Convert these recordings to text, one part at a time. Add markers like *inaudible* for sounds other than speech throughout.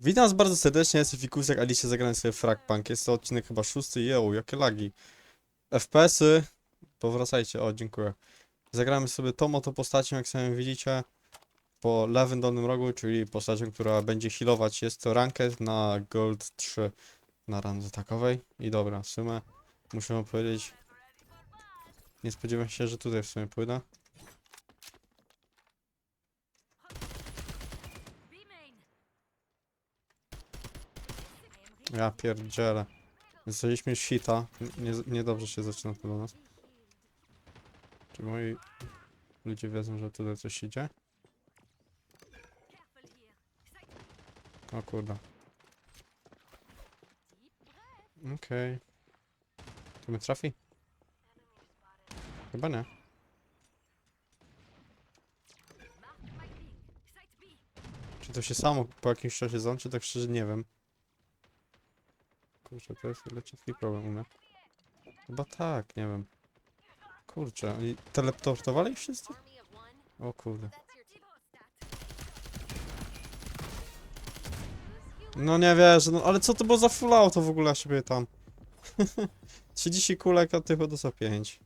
Witam was bardzo serdecznie, jestem Fikusek, a dzisiaj zagrałem sobie Frag Punk. Jest to odcinek chyba szósty, jeł, jakie lagi. FPS-y, powracajcie, o dziękuję. Zagramy sobie tą oto postacią, jak sami widzicie, po lewym dolnym rogu, czyli postacią, która będzie healować. Jest to ranked na Gold 3 na randze takowej. I dobra, w sumie muszę powiedzieć, nie spodziewam się, że tutaj w sumie pójdę. Ja pierdzielę. Zostaliśmy shita. Nie, niedobrze się zaczyna to do nas. Czy moi ludzie wiedzą, że tutaj coś idzie? O kurde. Okej. To mnie trafi? Chyba nie. Czy to się samo po jakimś czasie złączy? Tak szczerze nie wiem. Kurczę, to jest leciutki problem u mnie. Chyba tak, nie wiem. Kurczę, oni teleportowali wszyscy? O kurde. No nie wierzę, no ale co to było za full auto w ogóle siebie tam? *laughs* 30 kulek, a tylko do 5.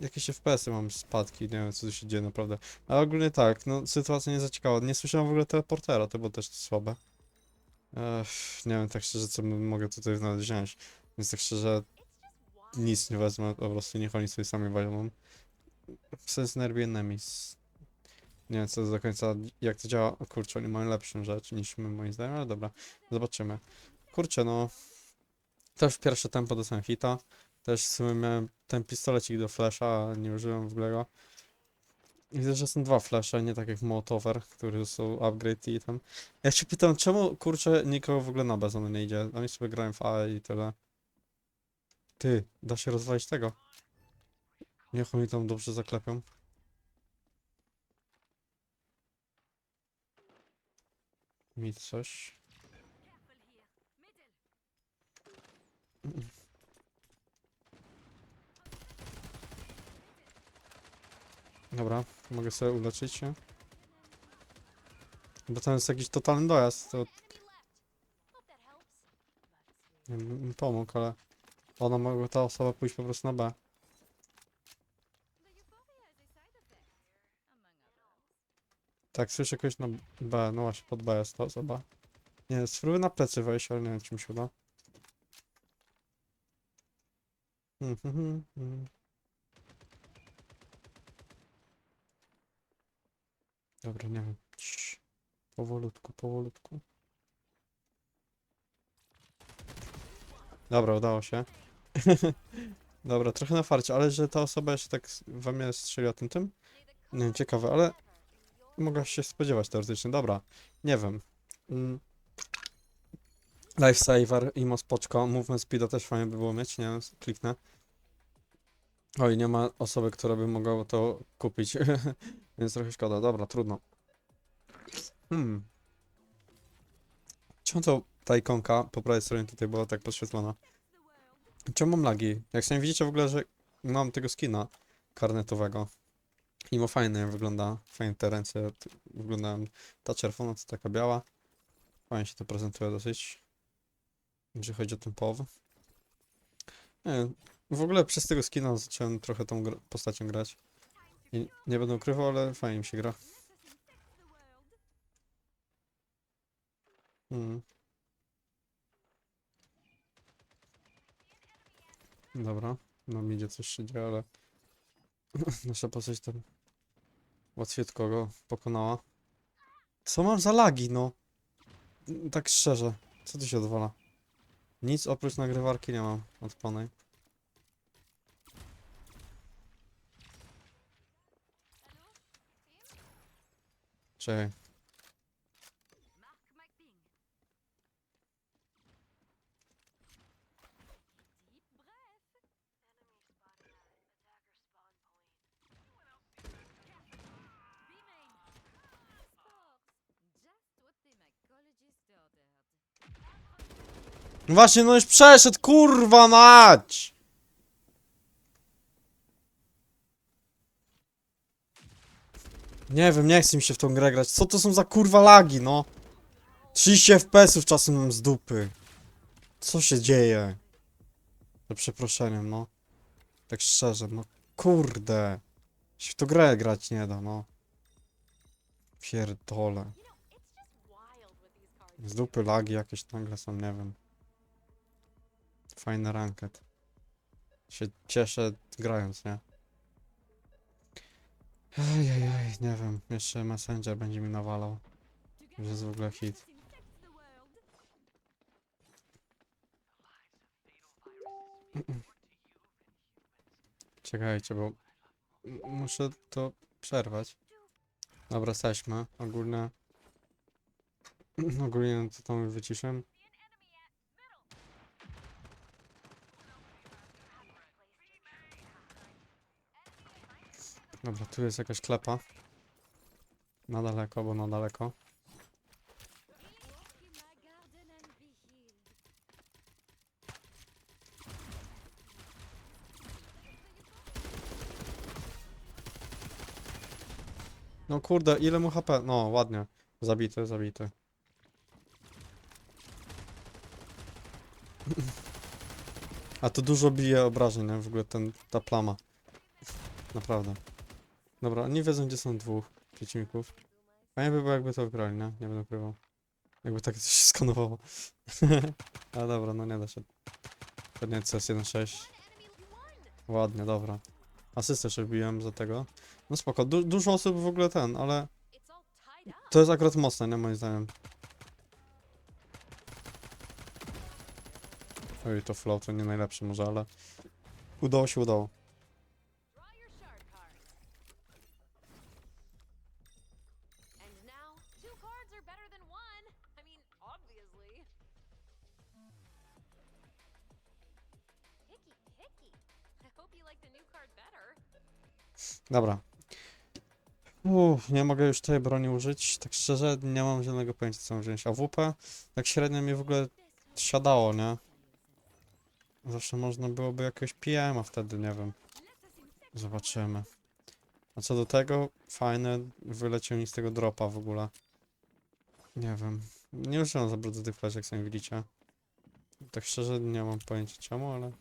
Jakieś FPS-y mam spadki, nie wiem co tu się dzieje naprawdę. Ale ogólnie tak, no sytuacja nie za ciekawa. Nie słyszałem w ogóle teleportera, to było też słabe. Ech, nie wiem tak szczerze, co mogę tutaj wziąć. Więc tak szczerze, nic nie wezmę, po prostu niech oni sobie sami. Sense Nerby Enemies. Nie wiem co do końca, jak to działa. O kurczę, oni mają lepszą rzecz niż my moim zdaniem, ale dobra, zobaczymy. Kurczę, no. Też pierwsze tempo dostałem hita. Też w sumie miałem ten pistolecik do flasha, nie użyłem w ogóle go. Widzę, że są dwa flasze, nie tak jak Motover, który są upgrade i tam. Ja się pytam, czemu kurczę nikogo w ogóle na bezon nie idzie? Oni sobie grają w A i tyle. Ty, da się rozwalić tego. Niech oni tam dobrze zaklepią. Mi coś. Dobra, mogę sobie uleczyć się. Bo tam jest jakiś totalny dojazd, to nie wiem, bym pomógł, ale ona mogła, ta osoba pójść po prostu na B. Tak, słyszę kogoś na B, no właśnie pod B jest ta osoba. Nie, spróbuję na plecy wejść, ale nie wiem czy mi się uda. Mhm, mhm, mhm. Dobra, nie wiem. Powolutku, powolutku. Dobra, udało się. *laughs* Dobra, trochę na farcie, ale że ta osoba jeszcze tak we mnie strzeliła tym tym? Nie ciekawe, ale mogę się spodziewać teoretycznie. Dobra, nie wiem. Mm. Lifesaver, imo spoczko, movement speeda też fajnie by było mieć, nie wiem, kliknę. Oj, nie ma osoby, która by mogła to kupić, *laughs* więc trochę szkoda. Dobra, trudno. Hmm. Czemu to ta ikonka po prawej stronie tutaj była tak podświetlona? Czemu mam lagi? Jak sami widzicie w ogóle, że mam tego skina karnetowego. Mimo fajnie wygląda, fajnie te ręce wyglądają. Ta czerwona to taka biała. Fajnie się to prezentuje dosyć. Jeżeli chodzi o ten pow. Nie w ogóle przez tego skina zacząłem trochę tą postacią grać. I nie będę ukrywał, ale fajnie mi się gra. Mm. Dobra, no idzie coś się dzieje, ale *laughs* nasza postać tam łatwiutko go pokonała. Co mam za lagi, no? Tak szczerze, co tu się odwala? Nic oprócz nagrywarki nie mam odpalonej. Czekaj. No Właśnie, no już przeszedł, kurwa mać! Nie wiem, nie chcę mi się w tą grę grać. Co to są za kurwa lagi, no? 30 FPS-ów czasem mam z dupy. Co się dzieje? Za przeproszeniem, no. Tak szczerze, no kurde. Się w to grę grać nie da, no. Pierdole. Z dupy lagi jakieś nagle są, nie wiem. Fajny ranket. Się cieszę grając, nie? Ejejej, nie wiem. Jeszcze Messenger będzie mi nawalał. To jest w ogóle hit. Czekajcie, bo muszę to przerwać. Dobra, jesteśmy. Ogólnie... *clears throat* Ogólnie to tam wyciszę. Dobra, tu jest jakaś klepa. Na daleko, bo na daleko. No kurde, ile mu HP? No, ładnie. Zabity, zabity. *laughs* A to dużo bije obrażeń, nie? W ogóle ten, ta plama. Naprawdę. Dobra, nie wiedzą gdzie są dwóch przeciwników. Fajnie by było jakby to wygrali, nie? Nie będę ukrywał. Jakby tak coś skanowało. *laughs* A dobra, no nie da się. Pewnie CS 1.6. Ładnie, dobra. Asystę jeszcze wbiłem za tego. No spoko, du dużo osób w ogóle ten, ale to jest akurat mocne, nie? Moim zdaniem. Oj, to flow to nie najlepszy może, ale udało się, udało. Dobra. Uff, nie mogę już tej broni użyć. Tak szczerze, nie mam zielonego pojęcia co mam wziąć. AWP tak średnio mi w ogóle siadało, nie? Zawsze można byłoby jakiegoś PM-a wtedy, nie wiem. Zobaczymy. A co do tego, fajne, wyleciał mi z tego dropa w ogóle. Nie wiem. Nie użyłem za bardzo tych flash, jak sami widzicie. Tak szczerze, nie mam pojęcia czemu, ale...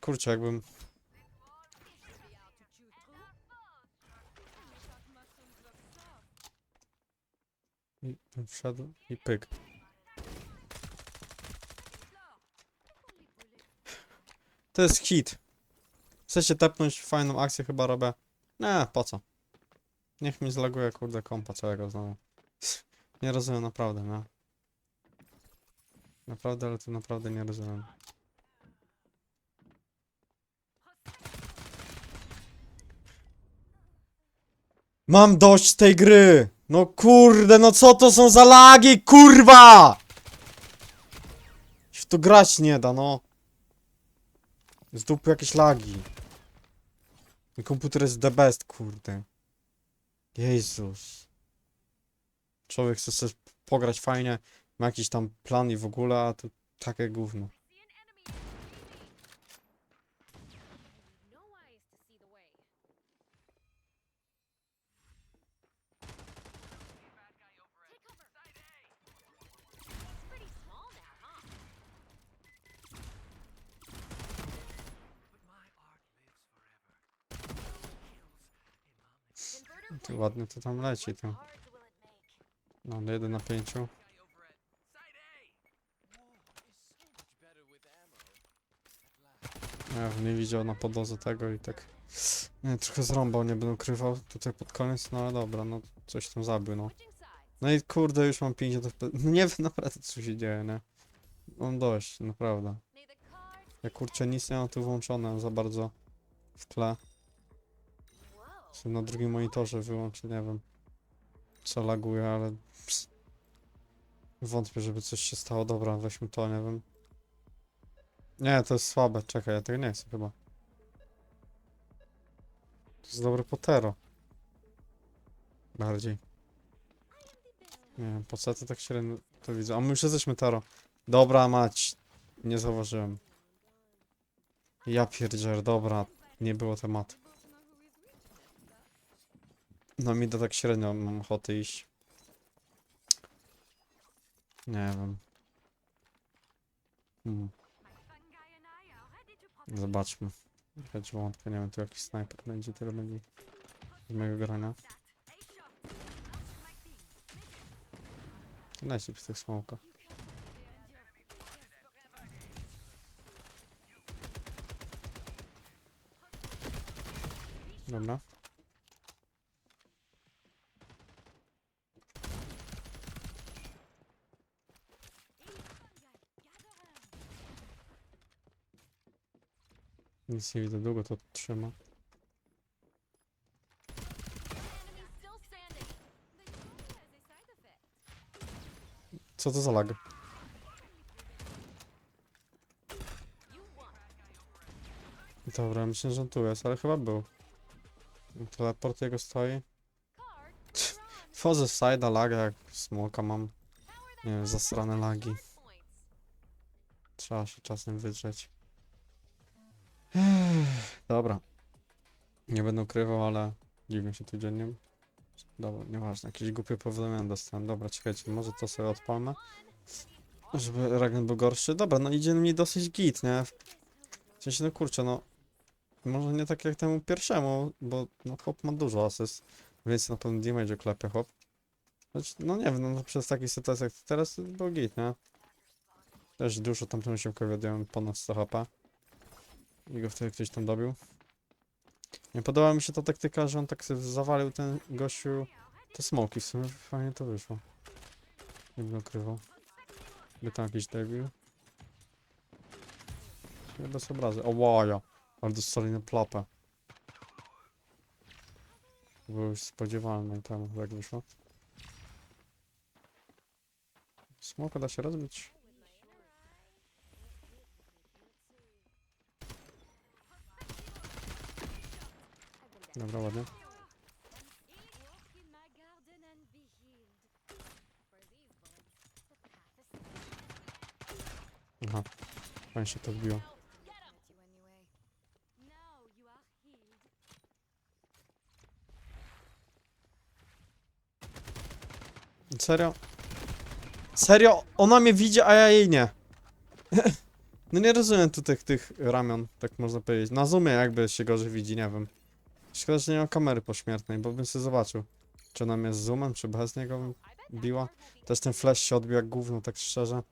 Kurczę, jakbym... I wszedł i pyk. To jest hit. Chcecie tepnąć fajną akcję, chyba robię. Nie, po co? Niech mi zlaguje kurde kompa całego znowu. Nie rozumiem naprawdę, nie? Naprawdę, ale to naprawdę nie rozumiem. Mam dość tej gry! No kurde, no co to są za lagi, kurwa! W to grać nie da, no. Z dupy jakieś lagi. Mój komputer jest the best, kurde. Jezus. Człowiek chce sobie pograć fajnie, ma jakiś tam plan i w ogóle, a to takie gówno. Ty ładnie to tam leci, make? No, jeden na pięciu. Ja bym nie widział na podłodze tego i tak... Nie, trochę zrąbał, nie będę ukrywał tutaj pod koniec, no ale dobra, no coś tam zabił, no. No i kurde, już mam 50 FPS. No nie wiem naprawdę co się dzieje, nie? Mam dość, naprawdę. Ja kurczę nic nie mam tu włączone za bardzo w tle. Sobie na drugim monitorze wyłączę, nie wiem co laguje, ale ps. wątpię, żeby coś się stało. Dobra, weźmy to, nie wiem. Nie, to jest słabe, czekaj, ja tego nie chcę chyba. To jest dobre potero. Bardziej. Nie wiem, po co to tak średnio to widzę. A my już jesteśmy tero. Dobra, mać. Nie zauważyłem. Ja pierdzier, dobra. Nie było tematu. No mi to tak średnio mam ochoty iść. Nie wiem. Hmm. Zobaczmy. Chodź wątkę, nie wiem, tu jakiś snajper będzie, tyle będzie z mojego grania. Najszybciej z tych smoka. Dobra. Nic nie widzę, długo to trzyma. Co to za lag? Dobra, myślę, że on tu jest, ale chyba był. Teleport jego stoi. *laughs* Wchodzę w side'a, laga jak smoka mam. Nie wiem, zasrane lagi. Trzeba się czasem wydrzeć. Dobra. Nie będę ukrywał, ale dziwnie się tu dziennie. Dobra, nieważne, jakieś głupie powiadomienia dostałem. Dobra, czekajcie, może to sobie odpalmy. Żeby Ragnar był gorszy. Dobra, no idzie mi dosyć git, nie? W sensie, no kurczę, no. Może nie tak jak temu pierwszemu, bo no chłop ma dużo asyst. Więc na pewno damage klepie chłop. Choć, no nie wiem, no przez takie sytuacje jak teraz był git, nie? Też dużo tamtemu się wiedziałem ponad 100 HP. I go wtedy ktoś tam dobił. Nie podoba mi się ta taktyka, że on tak zawalił ten gościu te smoki. W sumie fajnie to wyszło. Nie bym ukrywał. By tam jakiś debil. Nie bez obrazy. O łaja. Ale dostali na plapę. Było już spodziewalne tam jak wyszło. Smoka da się rozbić. Path is Aha. Fajnie się to wbiło. Serio? Serio? Ona mnie widzi, a ja jej nie. *laughs* No nie rozumiem tu tych, tych ramion, tak można powiedzieć. Na zoomie jakby się gorzej widzi, nie wiem. Szkoda, że nie mam kamery pośmiertnej, bo bym sobie zobaczył. Czy ona mnie z zoomem, czy bez niego biła. Też ten flash się odbił jak gówno, tak szczerze.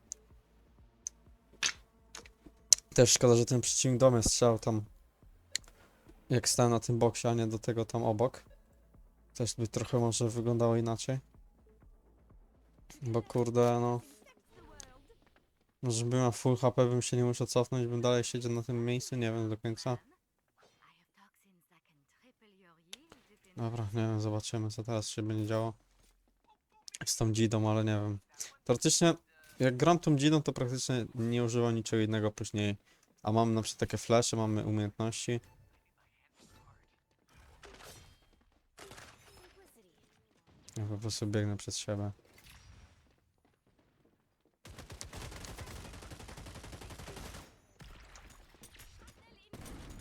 Też szkoda, że ten przeciwnik do mnie strzał tam. Jak stałem na tym boksie, a nie do tego tam obok. Też by trochę może wyglądało inaczej. Bo kurde, no. Może bym miał full HP, bym się nie musiał cofnąć, bym dalej siedział na tym miejscu, nie wiem do końca. Dobra, nie wiem, zobaczymy co teraz się będzie działo. Z tą dzidą, ale nie wiem. Teoretycznie, jak gram tą dzidą, to praktycznie nie używam niczego innego później. A mam na przykład takie flesze, mamy umiejętności. Ja po prostu biegnę przez siebie.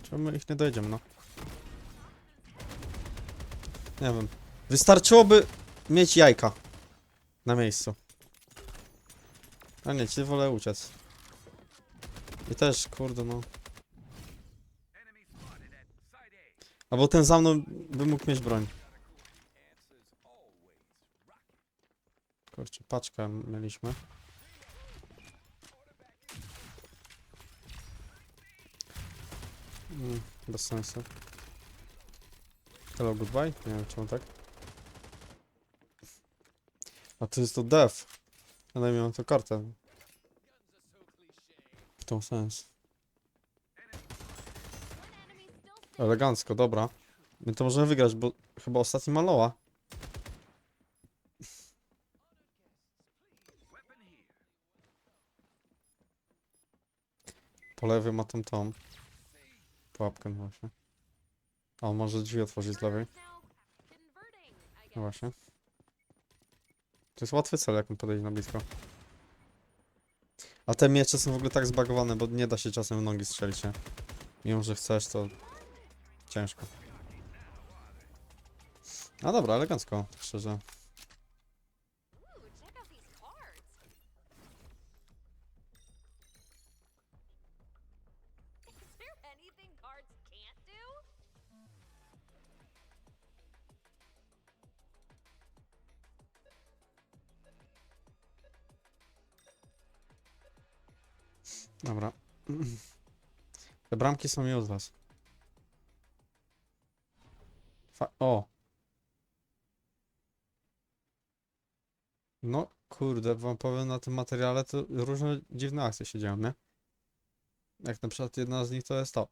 Czemu ich nie dojdziemy, no? Nie wiem. Wystarczyłoby mieć jajka na miejscu. A nie, ci wolę uciec. I też, kurde, no. Albo ten za mną by mógł mieć broń. Kurczę, paczkę mieliśmy. Mm, bez sensu. Hello, goodbye? Nie wiem czemu tak. A to jest to dev. Ja miałem tę kartę. W tą sens. Elegancko, dobra. My to możemy wygrać, bo chyba ostatni maloła. Po lewej ma tą tą. Pułapkę właśnie. On może drzwi otworzyć z lewej. No właśnie. To jest łatwy cel, jak on podejdzie na blisko. A te miecze są w ogóle tak zbagowane, bo nie da się czasem w nogi strzelić, nie? Mimo, że chcesz, to ciężko. A dobra, elegancko, szczerze. Dobra. Te bramki są useless. Fa o! No, kurde, wam powiem na tym materiale, to różne dziwne akcje się dzieją, nie? Jak na przykład jedna z nich to jest to.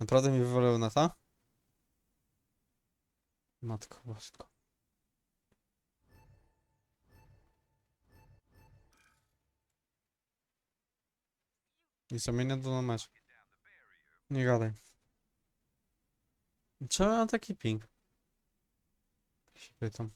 Naprawdę mi wywaliło na ta? Matko bosko. I zamienię to na mecz. Nie gadaj. Czemu mam taki ping? Się pytam.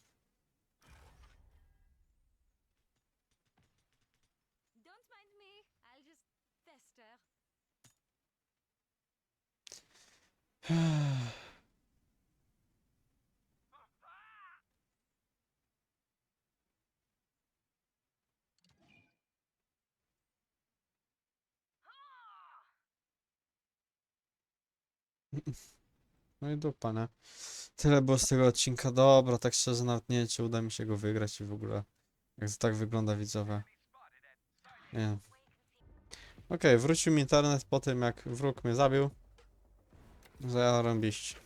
No i dupa, nie? Tyle było z tego odcinka. Dobra, tak szczerze nawet nie wiem, czy uda mi się go wygrać i w ogóle. Jak to tak wygląda widzowie. Nie. Okej, wrócił mi internet po tym, jak wróg mnie zabił. Zarąbiście.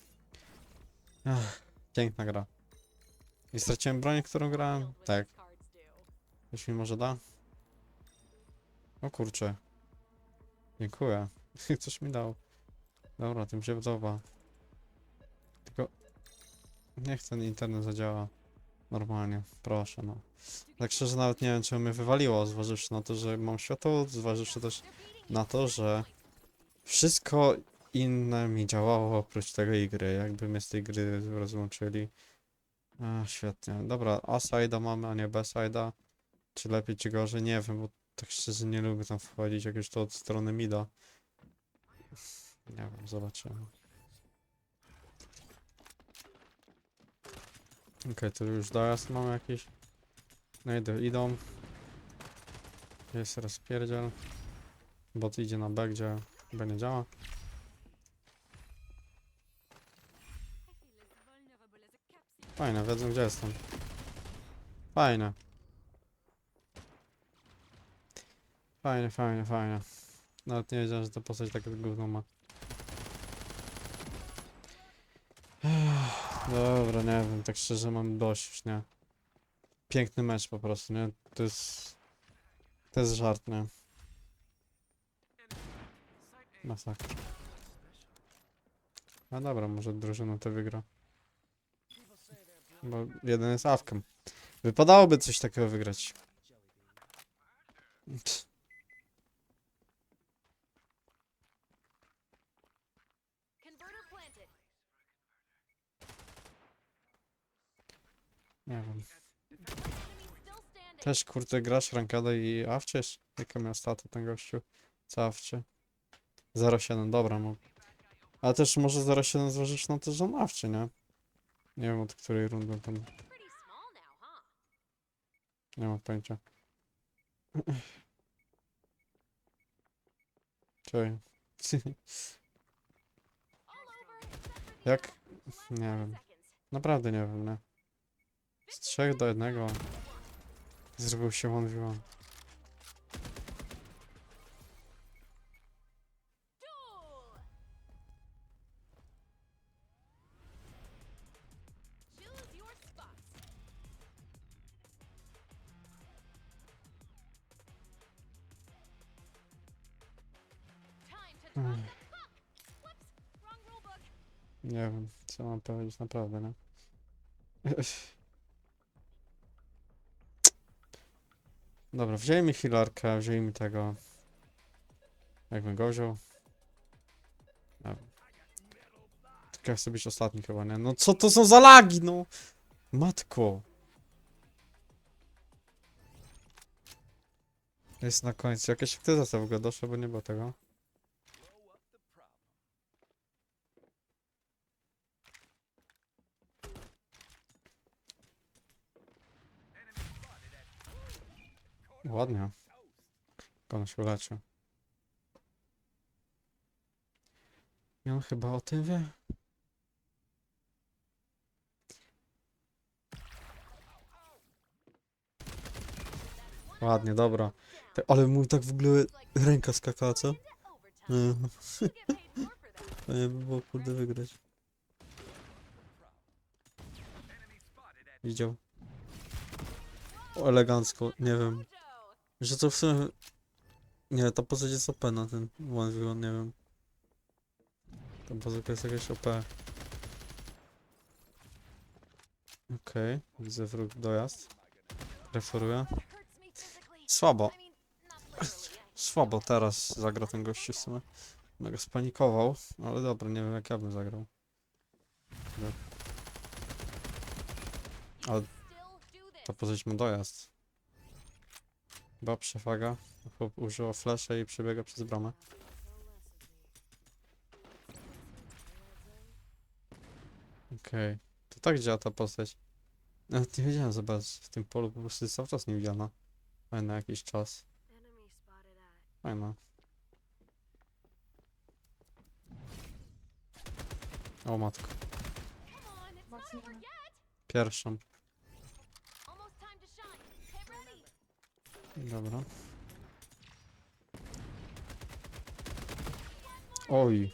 Ach, piękna gra. I straciłem broń, którą grałem? Tak. Ktoś mi może da? O kurczę. Dziękuję. *laughs* Coś mi dał. Dobra, tym się podoba. Niech ten internet zadziała normalnie, proszę no. Tak szczerze nawet nie wiem, czemu mnie wywaliło, zważywszy na to, że mam światło, zważywszy też na to, że wszystko inne mi działało oprócz tej gry, jakby mnie z tej gry rozłączyli. A, świetnie. Dobra, A side'a mamy, a nie B side'a. Czy lepiej, czy gorzej, nie wiem, bo tak szczerze nie lubię tam wchodzić, jak już to od strony mida. Nie wiem, zobaczymy. Okej, to już dojazd mamy jakiś. No idę, idą. Jest rozpierdziel. Bot idzie na B, gdzie B nie działa. Fajne, wiedzą gdzie jestem. Fajne. Fajne, fajne, fajne. Nawet nie wiedziałem, że to postać takie gówno ma. Ech, Nie wiem, tak szczerze mam dość już, nie? Piękny mecz po prostu, nie? To jest... To jest żart, nie? Masakra. No dobra, może drużyna to wygra. Bo jeden jest awkiem. Wypadałoby coś takiego wygrać. Pff, Nie wiem. Też kurde grasz rankada i awczysz? Jaka miał stata ten gościu? Co awczy? 0,7, dobra no. Ale też może 0,7 zważysz na to, że on awczy, nie? Nie wiem od której rundy tam, nie mam pojęcia. *clears throat* Czekaj. *laughs* Jak? Nie wiem. Naprawdę nie wiem, nie? Z trzech do jednego zrobił się one Mm. rulebook. Nie wiem, co mam powiedzieć, naprawdę, nie? *laughs* Dobra, wzięli mi healerkę, tego. Jakbym go wziął. Tylko chcę być ostatni chyba, nie? No co to są za lagi, no? Matko. Jest na końcu. Jakaś aktywizacja w ogóle doszła, bo nie było tego. Ładnie. On się uleczy. I on chyba o tym wie. Ładnie, dobra. Ale mój tak w ogóle ręka skakała, co? Nie, *laughs* to nie by było kurde wygrać. Widział. O, elegancko, nie wiem. Że to w sumie... Nie, ta postać jest OP na ten one one, nie wiem. Ta postać jest jakaś OP. Okej, widzę wróg dojazd. Referuję. Słabo. Słabo teraz zagra ten gościu w sumie. Mega spanikował, ale dobra, nie wiem jak ja bym zagrał. Ale ta postać ma dojazd. Chyba przewaga. Chłop użyła flasha i przebiega przez bramę. Okej. To tak działa ta postać. Nawet nie wiedziałem, zobacz, w tym polu po prostu jest cały czas niewidzialna. Fajna jakiś czas. Fajna. O matko. Pierwszą. Dobra. Oj,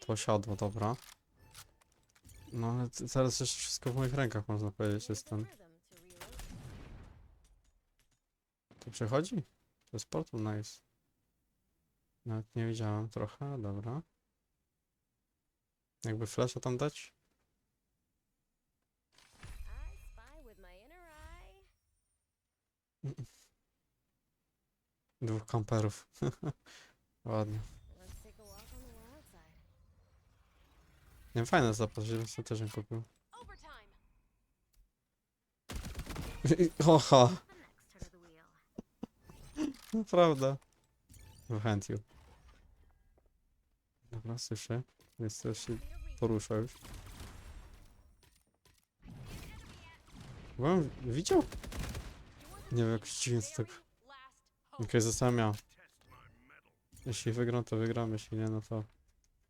to siadło, dobra. No ale teraz jeszcze wszystko w moich rękach, można powiedzieć, jest ten. Przechodzi? To jest portal, nice. Nawet nie widziałem trochę, dobra. Jakby flasha tam dać? Dwóch kamperów. *laughs* Ładnie. Nie, fajne zapas, sobie też ją kupił. Oha, *laughs* naprawdę. You. Dobra, słyszę. Więc to się porusza już. Byłem, widział? Nie wiem, jak dziwnie to tak... Okej, zostałem ja. Jeśli wygram, to wygram, jeśli nie, no to...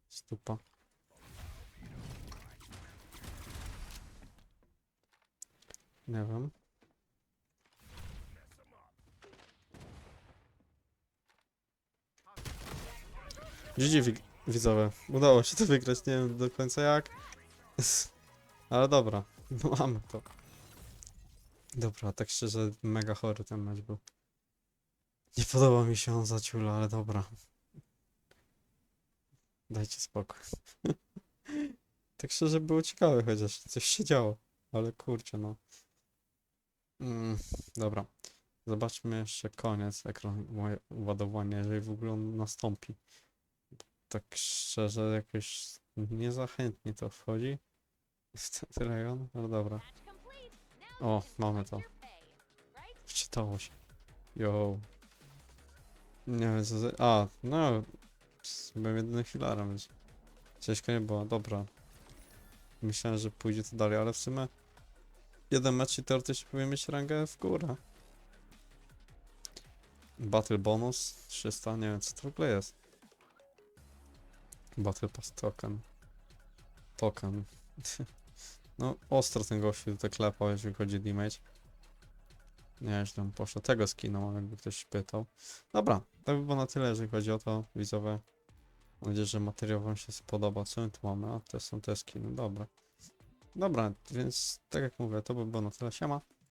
Stupa. Nie wiem. GG wi- widzowie. Udało się to wygrać, nie wiem do końca jak. *laughs* Ale dobra, *laughs* mamy to. Dobra, tak szczerze, mega chory ten mecz był. Nie podoba mi się on za ciula, ale dobra. Dajcie spokój. *laughs* tak szczerze było ciekawe chociaż, coś się działo. Ale kurczę, no. Mm, dobra. Zobaczmy jeszcze koniec ekran moje ładowanie, jeżeli w ogóle on nastąpi. Tak szczerze, jakoś niezachętnie to wchodzi. W ten rejon? No dobra. O, mamy to. Wczytało się. Yo. Nie wiem co. A, no. Byłem jedynym healerem, więc... Ciężko nie było, dobra. Myślałem, że pójdzie to dalej, ale w sumie... Jeden mecz i teoretycznie powinien mieć rangę w górę. Battle bonus 300, nie wiem co to w ogóle jest. Battle pass token. Token. *laughs* no ostro ten gościu tutaj klepał, jeżeli chodzi o damage. Nie, źle mu poszło. Tego skinął, jakby ktoś pytał. Dobra, to by było na tyle, jeżeli chodzi o to, widzowie. Mam nadzieję, że materiał wam się spodoba. Co my tu mamy? A, to są te skiny, dobra. Dobra, więc tak jak mówię, to by było na tyle. Siema.